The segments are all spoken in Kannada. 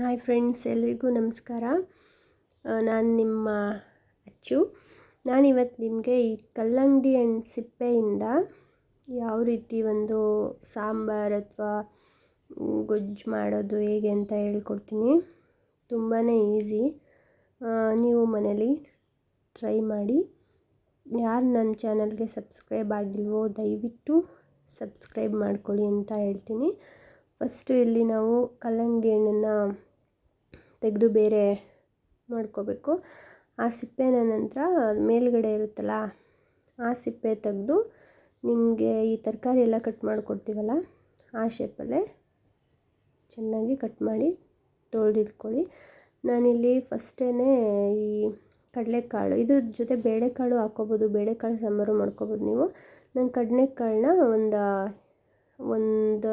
ಹಾಯ್ ಫ್ರೆಂಡ್ಸ್, ಎಲ್ರಿಗೂ ನಮಸ್ಕಾರ. ನಾನು ನಿಮ್ಮ ಅಚ್ಚು. ನಾನಿವತ್ತು ನಿಮಗೆ ಈ ಕಲ್ಲಂಗಡಿ ಹಣ್ಣು ಸಿಪ್ಪೆಯಿಂದ ಯಾವ ರೀತಿ ಒಂದು ಸಾಂಬಾರು ಅಥವಾ ಗೊಜ್ಜು ಮಾಡೋದು ಹೇಗೆ ಅಂತ ಹೇಳ್ಕೊಡ್ತೀನಿ. ತುಂಬಾ ಈಸಿ. ನೀವು ಮನೇಲಿ ಟ್ರೈ ಮಾಡಿ. ಯಾರು ನನ್ನ ಚಾನಲ್ಗೆ ಸಬ್ಸ್ಕ್ರೈಬ್ ಆಗಿಲ್ವೋ ದಯವಿಟ್ಟು ಸಬ್ಸ್ಕ್ರೈಬ್ ಮಾಡ್ಕೊಳ್ಳಿ ಅಂತ ಹೇಳ್ತೀನಿ. ಫಸ್ಟು ಇಲ್ಲಿ ನಾವು ಕಲ್ಲಂಗಡಿ ಹಣ್ಣನ್ನು ತೆಗೆದು ಬೇರೆ ಮಾಡ್ಕೋಬೇಕು. ಆ ಸಿಪ್ಪೆನ ನಂತರ ಮೇಲುಗಡೆ ಇರುತ್ತಲ್ಲ, ಆ ಸಿಪ್ಪೆ ತೆಗೆದು ನಿಮಗೆ ಈ ತರಕಾರಿ ಎಲ್ಲ ಕಟ್ ಮಾಡಿಕೊಡ್ತೀವಲ್ಲ, ಆ ಶೇಪಲ್ಲೇ ಚೆನ್ನಾಗಿ ಕಟ್ ಮಾಡಿ ತೊಳೆದಿಟ್ಕೊಳ್ಳಿ. ನಾನಿಲ್ಲಿ ಫಸ್ಟೇ ಈ ಕಡಲೆಕಾಳು ಇದ್ರ ಜೊತೆ ಬೇಳೆಕಾಳು ಹಾಕ್ಕೋಬೋದು ಬೇಳೆಕಾಳು ಸಾಂಬಾರು ಮಾಡ್ಕೋಬೋದು ನೀವು. ನಾನು ಕಡಲೆಕಾಳನ್ನ ಒಂದು ಒಂದು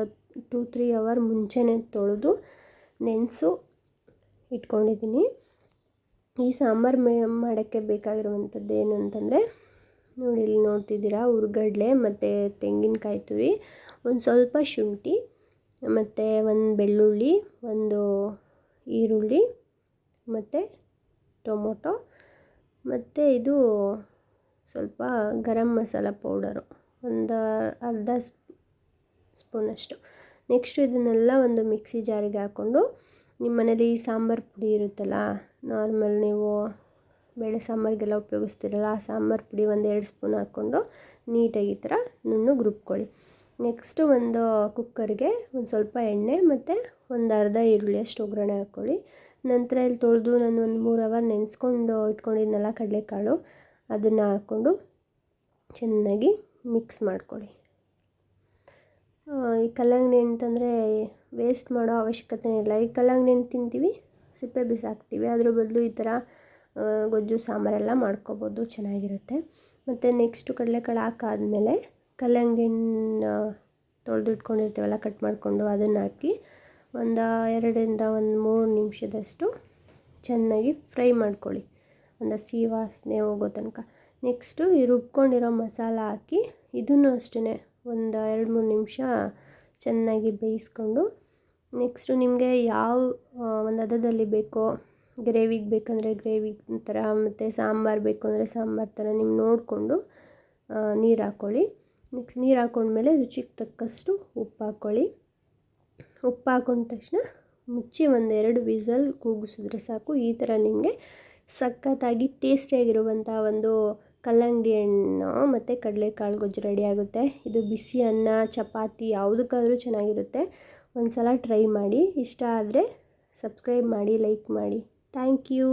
ಟೂ ತ್ರೀ ಅವರ್ ಮುಂಚೆನೇ ತೊಳೆದು ನೆನೆಸು. ಇಟ್ಕೊಂಡಿದ್ದೀನಿ. ಈ ಸಾಂಬಾರು ಮೇ ಮಾಡೋಕ್ಕೆ ಬೇಕಾಗಿರುವಂಥದ್ದು ಏನು ಅಂತಂದರೆ, ನೋಡಿ ಇಲ್ಲಿ ನೋಡ್ತಿದ್ದೀರಾ, ಹುರ್ಗಡ್ಲೆ ಮತ್ತು ತೆಂಗಿನಕಾಯಿ ತುರಿ, ಒಂದು ಸ್ವಲ್ಪ ಶುಂಠಿ, ಮತ್ತು ಒಂದು ಬೆಳ್ಳುಳ್ಳಿ, ಒಂದು ಈರುಳ್ಳಿ, ಮತ್ತು ಟೊಮೊಟೊ, ಮತ್ತು ಇದು ಸ್ವಲ್ಪ ಗರಂ ಮಸಾಲ ಪೌಡರು, ಒಂದು ಅರ್ಧ ಸ್ಪೂನಷ್ಟು. ನೆಕ್ಸ್ಟು ಇದನ್ನೆಲ್ಲ ಒಂದು ಮಿಕ್ಸಿ ಜಾರಿಗೆ ಹಾಕ್ಕೊಂಡು ನಿಮ್ಮ ಮನೇಲಿ ಸಾಂಬಾರು ಪುಡಿ ಇರುತ್ತಲ್ಲ, ನಾರ್ಮಲ್ ನೀವು ಬೇಳೆ ಸಾಂಬಾರಿಗೆಲ್ಲ ಉಪಯೋಗಿಸ್ತೀರಲ್ಲ, ಆ ಸಾಂಬಾರು ಪುಡಿ ಒಂದು ಎರಡು ಸ್ಪೂನ್ ಹಾಕ್ಕೊಂಡು ನೀಟಾಗಿ ಈ ಥರ ನುಣ್ಣು ರುಬ್ಕೊಳ್ಳಿ. ನೆಕ್ಸ್ಟು ಒಂದು ಕುಕ್ಕರ್ಗೆ ಒಂದು ಸ್ವಲ್ಪ ಎಣ್ಣೆ ಮತ್ತು ಒಂದು ಅರ್ಧ ಈರುಳ್ಳಿ ಅಷ್ಟು ಒಗ್ಗರಣೆ ಹಾಕ್ಕೊಳ್ಳಿ. ನಂತರ ಇಲ್ಲಿ ತೊಳೆದು ನಾನು ಒಂದು ಮೂರು ಅವರ್ ನೆನೆಸ್ಕೊಂಡು ಇಟ್ಕೊಂಡಿದ್ನಲ್ಲ ಕಡಲೆಕಾಳು, ಅದನ್ನು ಹಾಕ್ಕೊಂಡು ಚೆನ್ನಾಗಿ ಮಿಕ್ಸ್ ಮಾಡ್ಕೊಳ್ಳಿ. ಈ ಕಲ್ಲಂಗಡಿ ಅಂತಂದರೆ ವೇಸ್ಟ್ ಮಾಡೋ ಅವಶ್ಯಕತೆ ಇಲ್ಲ. ಈ ಕಲ್ಲಂಗಡಿ ಹಣ್ಣು ತಿಂತೀವಿ, ಸಿಪ್ಪೆ ಬಿಸಾಕ್ತೀವಿ. ಅದ್ರ ಬದಲು ಈ ಥರ ಗೊಜ್ಜು ಸಾಂಬಾರೆಲ್ಲ ಮಾಡ್ಕೋಬೋದು. ಚೆನ್ನಾಗಿರುತ್ತೆ. ಮತ್ತು ನೆಕ್ಸ್ಟು ಕಡಲೆಕಾಳು ಹಾಕಾದ್ಮೇಲೆ ಕಲ್ಲಂಗಡಿ ಹಣ್ಣು ತೊಳೆದು ಇಟ್ಕೊಂಡಿರ್ತೀವಲ್ಲ ಕಟ್ ಮಾಡಿಕೊಂಡು ಅದನ್ನು ಹಾಕಿ ಒಂದು ಎರಡರಿಂದ ಒಂದು ಮೂರು ನಿಮಿಷದಷ್ಟು ಚೆನ್ನಾಗಿ ಫ್ರೈ ಮಾಡ್ಕೊಳ್ಳಿ. ಒಂದು ಹಸಿ ವಾಸನೆ ಹೋಗೋ ತನಕ. ನೆಕ್ಸ್ಟು ಈ ರುಬ್ಕೊಂಡಿರೋ ಮಸಾಲ ಹಾಕಿ ಇದನ್ನು ಅಷ್ಟೇ ಒಂದು ಎರಡು ಮೂರು ನಿಮಿಷ ಚೆನ್ನಾಗಿ ಬೇಯಿಸ್ಕೊಂಡು ನೆಕ್ಸ್ಟು ನಿಮಗೆ ಯಾವ ಒಂದು ಹದದಲ್ಲಿ ಬೇಕೋ, ಗ್ರೇವಿಗೆ ಬೇಕಂದರೆ ಗ್ರೇವಿ ಥರ ಮತ್ತು ಸಾಂಬಾರು ಬೇಕು ಅಂದರೆ ಸಾಂಬಾರು ಥರ ನೀವು ನೋಡಿಕೊಂಡು ನೀರು ಹಾಕ್ಕೊಳ್ಳಿ ನೆಕ್ಸ್ಟ್ ನೀರು ಹಾಕ್ಕೊಂಡ್ಮೇಲೆ ರುಚಿಗೆ ತಕ್ಕಷ್ಟು ಉಪ್ಪು ಹಾಕ್ಕೊಳ್ಳಿ ಉಪ್ಪು ಹಾಕೊಂಡ ತಕ್ಷಣ ಮುಚ್ಚಿ ಒಂದೆರಡು ವಿಸಲ್ ಕೂಗಿಸಿದ್ರೆ ಸಾಕು. ಈ ಥರ ನಿಮಗೆ ಸಖತ್ತಾಗಿ ಟೇಸ್ಟಿಯಾಗಿರುವಂಥ ಒಂದು ಕಲ್ಲಂಗಡಿ ಹಣ್ಣು ಮತ್ತು ಕಡಲೆಕಾಳು ಗೊಜ್ಜು ರೆಡಿ ಆಗುತ್ತೆ. ಇದು ಬಿಸಿ ಅನ್ನ, ಚಪಾತಿ ಯಾವುದಕ್ಕಾದರೂ ಚೆನ್ನಾಗಿರುತ್ತೆ. ಒಂದು ಸಲ ಟ್ರೈ ಮಾಡಿ. ಇಷ್ಟ ಆದರೆ ಸಬ್ಸ್ಕ್ರೈಬ್ ಮಾಡಿ ಲೈಕ್ ಮಾಡಿ. Thank you